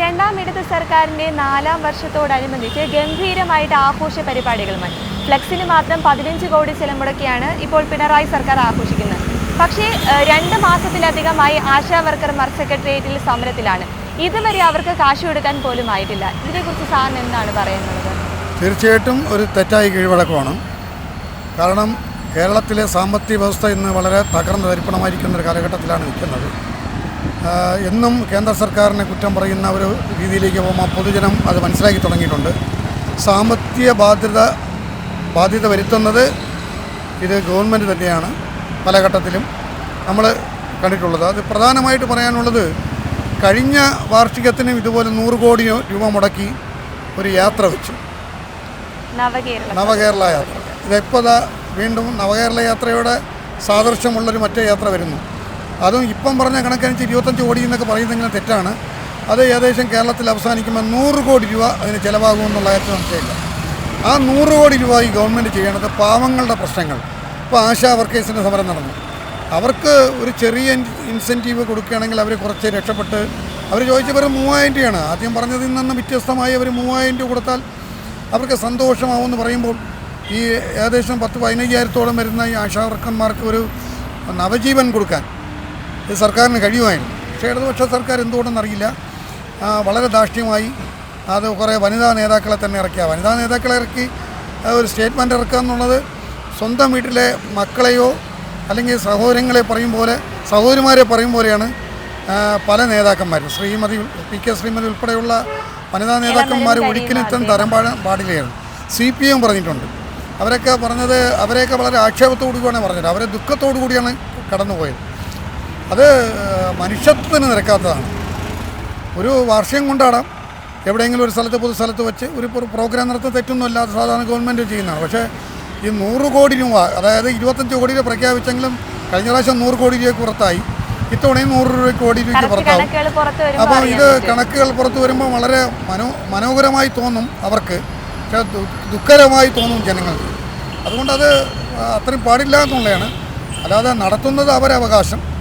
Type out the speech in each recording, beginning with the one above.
രണ്ടാം ഇടത് സർക്കാരിന്റെ നാലാം വർഷത്തോടനുബന്ധിച്ച് ഗംഭീരമായിട്ട് ആഘോഷ പരിപാടികളുമായി. ഫ്ലെക്സിന് മാത്രം പതിനഞ്ച് കോടി ചിലമുടക്കിയാണ് ഇപ്പോൾ പിണറായി സർക്കാർ ആഘോഷിക്കുന്നത്. പക്ഷേ രണ്ട് മാസത്തിലധികമായി ആശാ വർക്കർമാർ സെക്രട്ടേറിയറ്റിൽ സമരത്തിലാണ്. ഇതുവരെ അവർക്ക് കാശ് കൊടുക്കാൻ പോലും ആയിട്ടില്ല. ഇതിനെക്കുറിച്ച് സാറിന് എന്താണ് പറയുന്നത്? തീർച്ചയായിട്ടും ഒരു തെറ്റായി കീഴ്വഴക്കമാണ്. കാരണം കേരളത്തിലെ സാമ്പത്തിക വ്യവസ്ഥ ഇന്ന് വളരെ തകർന്ന് തരിപ്പണമായിരിക്കുന്ന ഒരു കാലഘട്ടത്തിലാണ് നിൽക്കുന്നത്. എന്നും കേന്ദ്ര സർക്കാരിനെ കുറ്റം പറയുന്ന ഒരു രീതിയിലേക്ക് പോകുമ്പോൾ പൊതുജനം അത് മനസ്സിലാക്കി തുടങ്ങിയിട്ടുണ്ട്. സാമ്പത്തിക ബാധ്യത ബാധ്യത വരുത്തുന്നത് ഇത് ഗവൺമെന്റ് തന്നെയാണ് പല ഘട്ടത്തിലും നമ്മൾ കണ്ടിട്ടുള്ളത്. അത് പ്രധാനമായിട്ട് പറയാനുള്ളത് കഴിഞ്ഞ വാർഷികത്തിനും ഇതുപോലെ നൂറ് കോടി രൂപ മുടക്കി ഒരു യാത്ര വെച്ചു. നവകേരളം യാത്ര. ഇതിപ്പോൾ വീണ്ടും നവകേരള യാത്രയുടെ സാദൃശ്യമുള്ളൊരു മറ്റേ യാത്ര വരുന്നു. അതും ഇപ്പം പറഞ്ഞ കണക്കനുസരിച്ച് ഇരുപത്തഞ്ച് കോടി എന്നൊക്കെ പറയുന്നതെങ്കിലും തെറ്റാണ്. അത് ഏകദേശം കേരളത്തിൽ അവസാനിക്കുമ്പോൾ നൂറ് കോടി രൂപ അതിന് ചിലവാകുമെന്നുള്ള ഏറ്റവും സംശയമില്ല. ആ നൂറ് കോടി രൂപ ഈ ഗവൺമെന്റ് ചെയ്യണത് പാവങ്ങളുടെ പ്രശ്നങ്ങൾ. ഇപ്പോൾ ആശാ വർക്കേഴ്സിന്റെ സമരം നടന്നു. അവർക്ക് ഒരു ചെറിയ ഇൻസെന്റീവ് കൊടുക്കുകയാണെങ്കിൽ അവർ കുറച്ച് രക്ഷപ്പെട്ട് അവർ ചോദിച്ചവർ മൂവായിരം രൂപയാണ്. ആദ്യം പറഞ്ഞതിൽ നിന്ന് വ്യത്യസ്തമായി അവർ മൂവായിരം രൂപ കൊടുത്താൽ അവർക്ക് സന്തോഷമാവുമെന്ന് പറയുമ്പോൾ ഈ ഏകദേശം പത്ത് പതിനയ്യായിരത്തോളം വരുന്ന ഈ ആശാവർക്കന്മാർക്ക് ഒരു നവജീവൻ കൊടുക്കാൻ ഇത് സർക്കാരിന് കഴിയുമായിരുന്നു. പക്ഷേ ഇടതുപക്ഷ സർക്കാർ എന്തുകൊണ്ടെന്നറിയില്ല അറിയില്ല. വളരെ ധാർഷ്ട്യമായി അത് കുറേ വനിതാ നേതാക്കളെ തന്നെ ഇറക്കിയ. വനിതാ നേതാക്കളെ ഇറക്കി ഒരു സ്റ്റേറ്റ്മെന്റ് ഇറക്കുക എന്നുള്ളത് സ്വന്തം വീട്ടിലെ മക്കളെയോ അല്ലെങ്കിൽ സഹോദരങ്ങളെ പറയും പോലെ സഹോദരിമാരെ പറയും പോലെയാണ് പല നേതാക്കന്മാരും. ശ്രീമതി പി കെ ശ്രീമതി ഉൾപ്പെടെയുള്ള വനിതാ നേതാക്കന്മാർ ഒരിക്കലും ഇത്തരം തരം പാടാൻ പാടില്ലായിരുന്നു. സി പി എം പറഞ്ഞിട്ടുണ്ട്. അവരൊക്കെ പറഞ്ഞത് അവരെയൊക്കെ വളരെ ആക്ഷേപത്തോടു കൂടിയാണ് പറഞ്ഞത്. അവരെ ദുഃഖത്തോടു കൂടിയാണ് കടന്നുപോയത്. അത് മനുഷ്യത്വത്തിന് നിരക്കാത്തതാണ്. ഒരു വാർഷികം കൊണ്ടാടാം. എവിടെയെങ്കിലും ഒരു സ്ഥലത്ത് പൊതു സ്ഥലത്ത് വെച്ച് ഒരു പ്രോഗ്രാം നടത്തി തെറ്റൊന്നുമില്ല സാധാരണ ഗവൺമെന്റ് ചെയ്യുന്നതാണ്. പക്ഷേ ഈ നൂറ് കോടി രൂപ അതായത് ഇരുപത്തഞ്ച് കോടി രൂപ പ്രഖ്യാപിച്ചെങ്കിലും കഴിഞ്ഞ പ്രാവശ്യം നൂറ് കോടി രൂപയ്ക്ക് പുറത്തായി. ഇത്തവണയും നൂറ് രൂപ കോടി രൂപയ്ക്ക് പുറത്താവും. അപ്പോൾ ഇത് കണക്കുകൾ പുറത്തു വരുമ്പോൾ വളരെ മനോ മനോഹരമായി തോന്നും അവർക്ക്. പക്ഷേ ദുഃഖകരമായി തോന്നും ജനങ്ങൾക്ക്. അതുകൊണ്ട് അത് അത്രയും പാടില്ല എന്നുള്ളതാണ്. അല്ലാതെ നടത്തുന്നത് അവരവകാശം.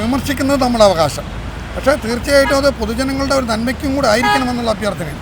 വിമർശിക്കുന്നത് നമ്മുടെ അവകാശം. പക്ഷേ തീർച്ചയായിട്ടും അത് പൊതുജനങ്ങളുടെ ഒരു നന്മയ്ക്കും കൂടെ ആയിരിക്കണമെന്നുള്ള അഭ്യർത്ഥനയാണ്.